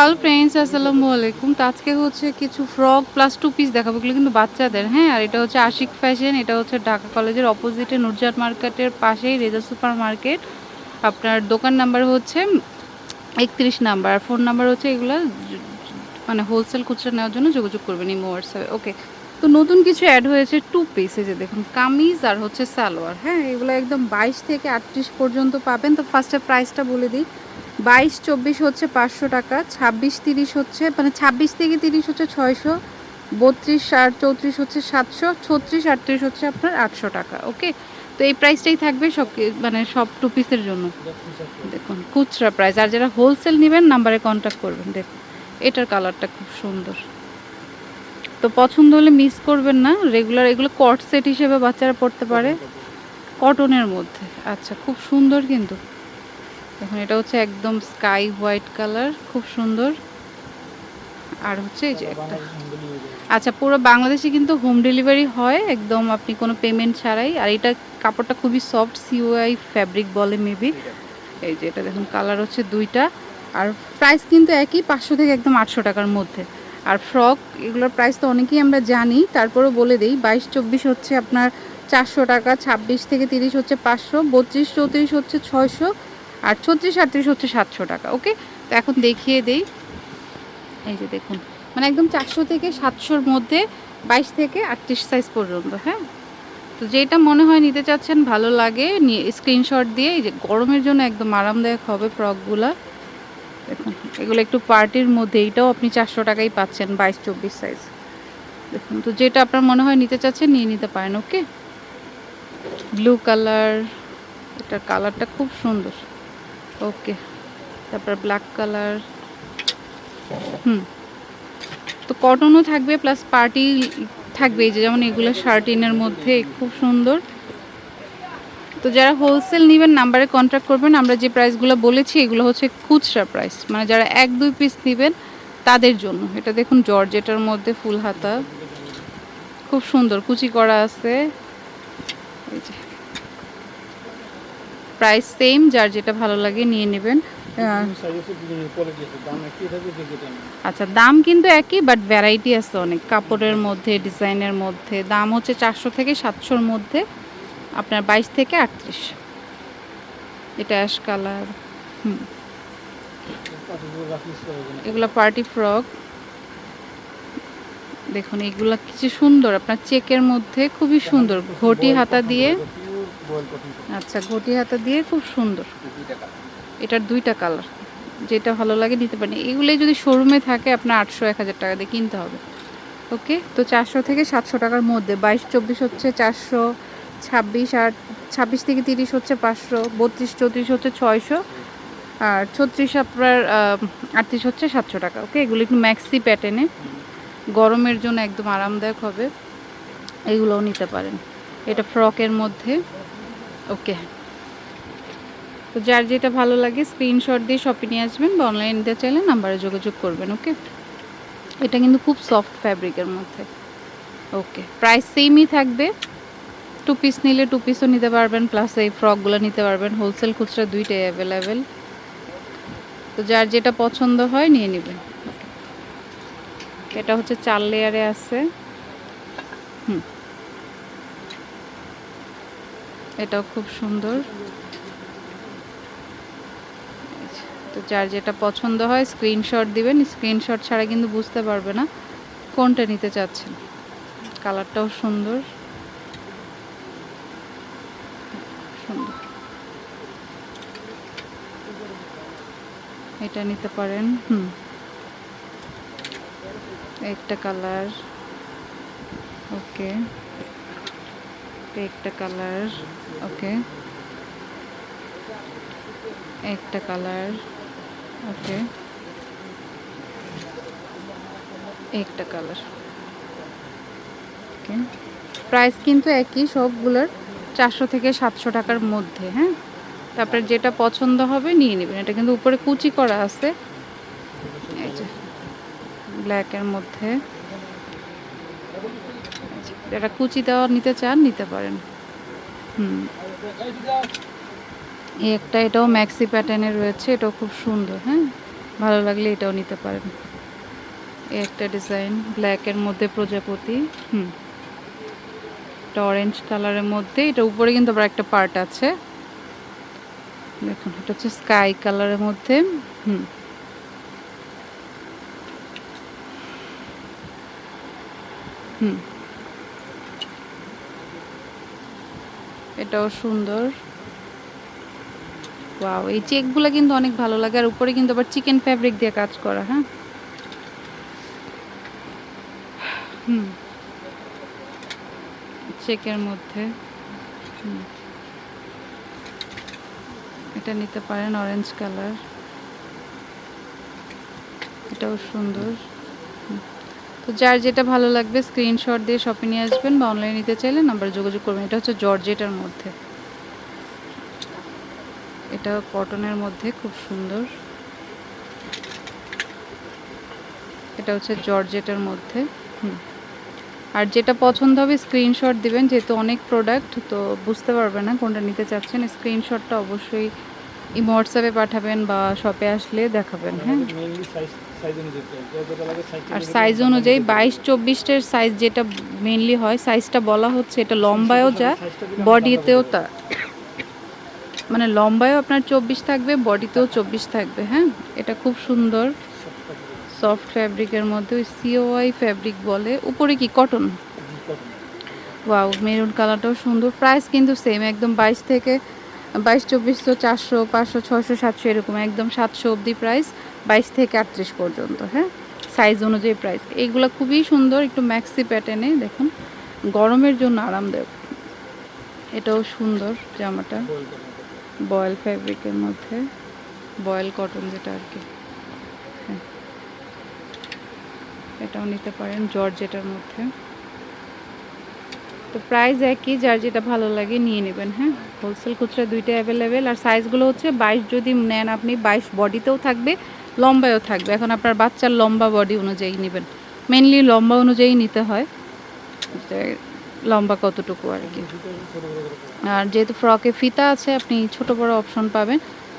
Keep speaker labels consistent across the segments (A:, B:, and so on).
A: Hello friends আসসালামু আলাইকুম তো আজকে হচ্ছে কিছু ফ্রক প্লাস টু পিস দেখাবো। এগুলো কিন্তু বাচ্চাদের হ্যাঁ? আর এটা হচ্ছে আশিক ফ্যাশন এটা হচ্ছে ঢাকা কলেজের অপোজিটে নুরজাট মার্কেটের পাশেই রেজা সুপার মার্কেট আপনার দোকান নাম্বার হচ্ছে একত্রিশ নাম্বার আর ফোন নাম্বার হচ্ছে এগুলো মানে হোলসেল খুচরা নেওয়ার জন্য যোগাযোগ করবেন ইমো হোয়াটসঅ্যাপে ওকে তো নতুন কিছু অ্যাড হয়েছে টু পিসে যে দেখুন, কামিজ আর হচ্ছে সালোয়ার হ্যাঁ? এগুলো একদম বাইশ থেকে আটত্রিশ পর্যন্ত পাবেন। তো ফার্স্টে প্রাইসটা বলে দিই। বাইশ, চব্বিশ হচ্ছে পাঁচশো টাকা, ছাব্বিশ, তিরিশ হচ্ছে মানে ছাব্বিশ থেকে তিরিশ হচ্ছে ছয়শো, বত্রিশ আর চৌত্রিশ হচ্ছে সাতশো, ছত্রিশ, আটত্রিশ হচ্ছে আপনার আটশো টাকা, ওকে? তো এই প্রাইসটাই থাকবে সব মানে সব টু পিসের জন্য। দেখুন, খুচরা প্রাইস আর যারা হোলসেল নেবেন নাম্বারে কন্ট্যাক্ট করবেন, দেখুন, এটার কালারটা খুব সুন্দর। তো পছন্দ হলে মিস করবেন না রেগুলার এগুলো কট সেট হিসেবে বাচ্চারা পড়তে পারে কটনের মধ্যে আচ্ছা খুব সুন্দর কিন্তু। দেখুন এটা হচ্ছে একদম স্কাই হোয়াইট কালার খুব সুন্দর। আর হচ্ছে এই যে একটা আচ্ছা পুরো বাংলাদেশে কিন্তু হোম ডেলিভারি হয় একদম আপনি কোনো পেমেন্ট ছাড়াই। আর এটা কাপড়টা খুবই সফট সিওআই ফ্যাব্রিক বলে মেবি এই যে এটা দেখুন কালার হচ্ছে দুইটা। আর প্রাইস কিন্তু একই পাঁচশো থেকে একদম আটশো টাকার মধ্যে। আর ফ্রক এগুলোর প্রাইস তো অনেকেই আমরা জানি তারপরেও বলে দিই বাইশ চব্বিশ হচ্ছে আপনার চারশো টাকা ছাব্বিশ থেকে তিরিশ হচ্ছে পাঁচশো বত্রিশ চৌত্রিশ হচ্ছে ছয়শো আর ছত্রিশ আটত্রিশ হচ্ছে সাতশো টাকা, ওকে? তো এখন দেখিয়ে দেই। এই যে দেখুন মানে একদম চারশো থেকে সাতশোর মধ্যে বাইশ থেকে আটত্রিশ সাইজ পর্যন্ত হ্যাঁ? তো যেটা মনে হয় নিতে চাচ্ছেন, ভালো লাগে, নিয়ে স্ক্রিনশট দিয়ে, এই যে গরমের জন্য একদম আরামদায়ক হবে ফ্রকগুলা দেখুন, এগুলো একটু পার্টির মধ্যে, এইটাও আপনি চারশো টাকাই পাচ্ছেন, বাইশ, চব্বিশ সাইজ দেখুন, তো যেটা আপনার মনে হয় নিতে চাচ্ছেন, নিয়ে নিতে পারেন, ওকে? ব্লু কালার এটার কালারটা খুব সুন্দর। ওকে, তারপর ব্ল্যাক কালার হুম, তো কটনও থাকবে প্লাস পার্টি থাকবে, এই যে যেমন এগুলো শার্টিনের মধ্যে, খুব সুন্দর। তো যারা হোলসেল নেবেন নাম্বারে কন্ট্যাক্ট করবেন, আমরা যে প্রাইসগুলো বলেছি, এগুলো হচ্ছে খুচরা প্রাইস মানে যারা এক, দুই পিস নেবেন, তাদের জন্য। এটা দেখুন জর্জেটার মধ্যে ফুল হাতা। খুব সুন্দর, কুচি করা আছে। এই যে। প্রাইস সেম যার যেটা ভালো লাগে নিয়ে নেবেন। আচ্ছা দাম কিন্তু একই বাট ভ্যারাইটি আছে অনেক। কাপড়ের মধ্যে ডিজাইনের মধ্যে দাম হচ্ছে চারশো থেকে সাতশোর মধ্যে। আপনার বাইশ থেকে আটত্রিশ। এটা অ্যাশ কালার হুম। এগুলো পার্টি ফ্রক। দেখুন এগুলো কিছু সুন্দর। আপনার চেকের মধ্যে খুবই সুন্দর ঘটি হাতা দিয়ে। আচ্ছা ঘটি হাতা দিয়ে খুব সুন্দর। এটার দুইটা কালার। যেটা ভালো লাগে নিতে পারেন। এগুলোই যদি শোরুমে থাকে আপনার আটশো এক হাজার টাকা দিয়ে কিনতে হবে। ওকে? তো চারশো থেকে সাতশো টাকার মধ্যে। বাইশ চব্বিশ হচ্ছে চারশো ছাব্বিশ আর ছাব্বিশ থেকে তিরিশ হচ্ছে পাঁচশো বত্রিশ চৌত্রিশ হচ্ছে ছয়শো আর ছত্রিশ আপনার আটত্রিশ হচ্ছে সাতশো টাকা। ওকে? এগুলো একটু ম্যাক্সি প্যাটার্নে গরমের জন্য একদম আরামদায়ক হবে। এগুলোও নিতে পারেন। এটা ফ্রকের মধ্যে। ওকে। তো যার যেটা ভালো লাগে স্ক্রিনশট দিয়ে শপে নিয়ে আসবেন বা অনলাইন নিতে চাইলে নাম্বারে যোগাযোগ করবেন, ওকে? এটা কিন্তু খুব সফট ফ্যাব্রিকের মধ্যে। ওকে। প্রাইস সেমই থাকবে। টু পিস নিলে টু পিসও নিতে পারবেন প্লাস এই ফ্রকগুলো নিতে পারবেন। হোলসেল খুচরা দুইটাই অ্যাভেলেবেল তো যার যেটা পছন্দ হয় নিয়ে নেবেন। এটা হচ্ছে চার লেয়ারে আছে। হুম। এটাও খুব সুন্দর। তো যার যেটা পছন্দ হয় স্ক্রিনশট দিবেন। স্ক্রিনশট ছাড়া কিন্তু বুঝতে পারবে না কোনটা নিতে চাচ্ছেন। কালারটাও সুন্দর। সুন্দর। এটা নিতে পারেন, হুম। একটা কালার। ওকে। একটা কালার, ওকে? একটা কালার, ওকে? একটা কালার, ওকে? প্রাইস কিন্তু একই সবগুলোর, চারশো থেকে সাতশো টাকার মধ্যে হ্যাঁ? তারপরে যেটা পছন্দ হবে নিয়ে নেবেন। এটা কিন্তু উপরে কুচি করা আছে। ব্ল্যাকের মধ্যে। যারা কুচি দেওয়া নিতে চান, নিতে পারেন। হুম। এই একটা এটাও ম্যাক্সি প্যাটার্নের রয়েছে, এটাও খুব সুন্দর হ্যাঁ? ভালো লাগলে এটাও নিতে পারেন। একটা ডিজাইন ব্ল্যাকের মধ্যে প্রজাপতি, হুম। এটা অরেঞ্জ কালারের মধ্যে, এটা উপরে কিন্তু আবার একটা পার্ট আছে। দেখুন, এটা হচ্ছে স্কাই কালারের মধ্যে, হুম। হুম। এটাও সুন্দর। ওয়াও এই চেকগুলো কিন্তু অনেক ভালো লাগে, আর উপরে কিন্তু আবার চিকেন ফ্যাব্রিক দিয়ে কাজ করা হ্যাঁ? হুম। চেকের মধ্যে। এটা নিতে পারেন অরেঞ্জ কালার এটাও সুন্দর। তো যার যেটা ভালো লাগবে স্ক্রিনশট দিয়ে শপে নিয়ে আসবেন বা অনলাইনে নিতে চাইলে নাম্বার যোগাযোগ করবেন। এটা হচ্ছে জর্জেটার মধ্যে। এটা কটনের মধ্যে, খুব সুন্দর। এটা হচ্ছে জর্জেটার মধ্যে। হুম। আর যেটা পছন্দ হবে স্ক্রিনশট দিবেন। যেহেতু অনেক প্রোডাক্ট তো বুঝতে পারবে না কোনটা নিতে চাচ্ছেন। স্ক্রিনশটটা অবশ্যই ইমো হোয়াটসঅ্যাপে পাঠাবেন বা শপে আসলে দেখাবেন হ্যাঁ। আর সাইজ অনুযায়ী বাইশ চব্বিশের সাইজ যেটা মেনলি হয় সাইজটা বলা হচ্ছে এটা লম্বায়ও যা বডিতেও তা। মানে লম্বায়ও আপনার চব্বিশ থাকবে বডিতেও চব্বিশ থাকবে হ্যাঁ। এটা খুব সুন্দর। সফট ফ্যাব্রিকের মধ্যে ওই সিওআই ফ্যাব্রিক বলে উপরে কি কটন ওয়াও মেরুন কালারটাও সুন্দর প্রাইস কিন্তু সেম একদম বাইশ থেকে বাইশ চব্বিশশো চারশো, পাঁচশো ছশো সাতশো, এরকম, একদম সাতশো অবধি প্রাইস বাইশ থেকে আটত্রিশ পর্যন্ত হ্যাঁ? সাইজ অনুযায়ী প্রাইস এইগুলো খুবই সুন্দর, একটু ম্যাক্সি প্যাটার্নে দেখুন। গরমের জন্য আরামদায়ক। এটাও সুন্দর জামাটা। বয়েল ফ্যাব্রিকের মধ্যে। বয়েল কটন যেটা আর কি। হ্যাঁ। এটাও নিতে পারেন জর্জেটার মধ্যে। তো প্রাইস একই, যার যেটা ভালো লাগে নিয়ে নেবেন হ্যাঁ? হোলসেল খুচরা দুইটা অ্যাভেলেবেল আর সাইজগুলো হচ্ছে বাইশ যদি নেন আপনি, বাইশ বডিতেও থাকবে, লম্বায়ও থাকবে। এখন আপনার বাচ্চার লম্বা বডি অনুযায়ী নেবেন। মেনলি লম্বা অনুযায়ী নিতে হয়। লম্বা কতটুকু আর কি। আর যেহেতু ফ্রকে ফিতা আছে, আপনি ছোট বড় অপশন পাবেন।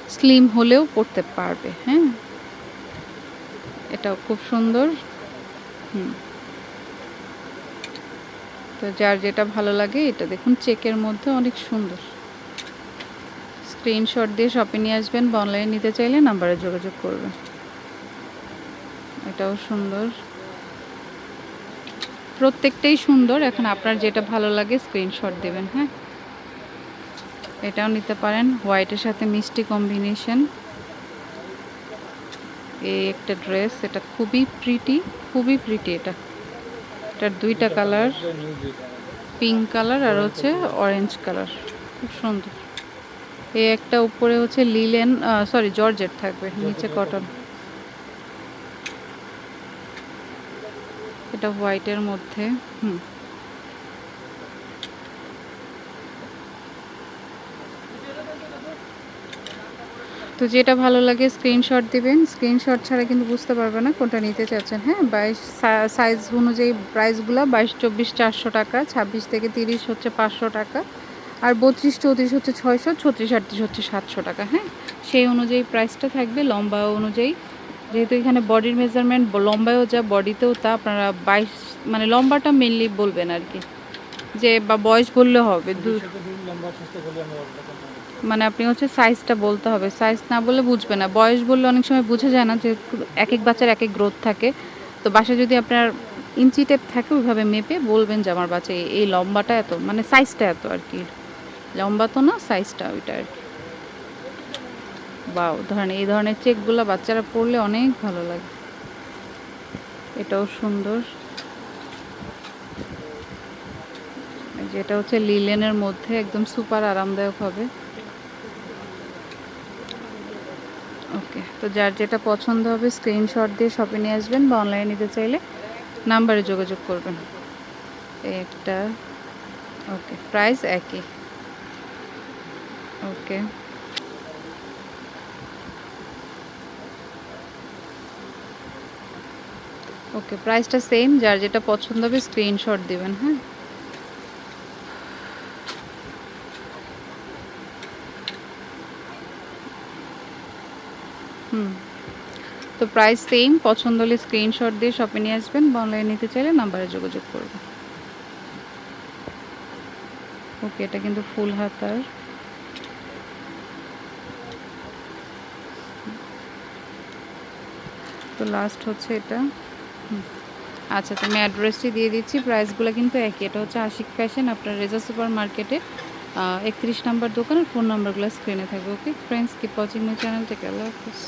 A: স্লিম হলেও পরতে পারবে হ্যাঁ? এটাও খুব সুন্দর। হুম। তো যার যেটা ভালো লাগে এটা দেখুন, চেকের মধ্যে অনেক সুন্দর। স্ক্রিনশট দিয়ে শপে নিয়ে আসবেন বা অনলাইনে নিতে চাইলে নাম্বারে যোগাযোগ করবেন। এটাও সুন্দর। প্রত্যেকটাই সুন্দর, এখন আপনার যেটা ভালো লাগে স্ক্রিনশট দেবেন হ্যাঁ? এটাও নিতে পারেন হোয়াইটের সাথে মিষ্টি কম্বিনেশন এই একটা ড্রেস এটা খুবই প্রিটি খুবই প্রিটি এটা। এটার দুইটা কালার, পিঙ্ক কালার আর হচ্ছে অরেঞ্জ কালার। খুব সুন্দর। এই একটা উপরে হচ্ছে লিলেন সরি জর্জেট থাকবে, নিচে কটন। এটা হোয়াইটের মধ্যে, হুম। তো যেটা ভালো লাগে স্ক্রিনশট দিবেন। স্ক্রিনশট ছাড়া কিন্তু বুঝতে পারবে না কোনটা নিতে চাচ্ছেন। হ্যাঁ বাইশ সাইজ অনুযায়ী প্রাইসগুলো বাইশ, চব্বিশ, চারশো টাকা, ছাব্বিশ থেকে তিরিশ হচ্ছে পাঁচশো টাকা আর বত্রিশ, চৌত্রিশ হচ্ছে ছয়শো, ছত্রিশ, আটত্রিশ হচ্ছে সাতশো টাকা। হ্যাঁ সেই অনুযায়ী প্রাইসটা থাকবে, লম্বা অনুযায়ী। যেহেতু এখানে বডির মেজারমেন্ট লম্বায়ও যা বডিতেও তা আপনারা বাইশ মানে লম্বাটা মেনলি বলবেন আর কি। যে বা বয়স বললে হবে
B: বলে
A: মানে আপনি হচ্ছে সাইজটা বলতে হবে। সাইজ না বললে বুঝবে না। বয়স বললে অনেক সময় বোঝা যায় না যে এক এক বাচ্চার এক এক গ্রোথ থাকে। তো বাসায় যদি আপনার ইঞ্চি টেপ থাকে, ওইভাবে মেপে বলবেন যে আমার বাচ্চা এই- লম্বাটা এত মানে সাইজটা এত আর কি। লম্বা তো না সাইজটা ওইটা আর কি। বা ধরেন এই ধরনের চেকগুলো বাচ্চারা পরলে অনেক ভালো লাগে। এটাও সুন্দর। এই যে এটা হচ্ছে লিলেনের মধ্যে একদম সুপার আরামদায়ক হবে। ওকে, তো যার যেটা পছন্দ হবে স্ক্রিনশট দিয়ে শপে নিয়ে আসবেন বা অনলাইনে নিতে চাইলে নাম্বারে যোগাযোগ করবেন। একটা, ওকে প্রাইস একই। ওকে। ওকে প্রাইসটা সেম যার যেটা পছন্দ হবে স্ক্রিনশট দিবেন হ্যাঁ? হুম। তো প্রাইস সেম পছন্দ হলে স্ক্রিনশট দিয়ে শপে নিয়ে আসবেন বা অনলাইনে নিতে চাইলে নাম্বারে যোগাযোগ করবেন। ওকে এটা কিন্তু ফুল হাতার তো লাস্ট হচ্ছে এটা। আচ্ছা তো আমি অ্যাড্রেসটি দিয়ে দিচ্ছি। প্রাইসগুলো কিন্তু একই। এটা হচ্ছে আশিক ফ্যাশন আপনার রেজা সুপার মার্কেটে একত্রিশ নাম্বার দোকানের ফোন নাম্বারগুলো স্ক্রিনে থাকবে। Okay friends keep watching my channel থেকে আল্লাহ হাফিজ।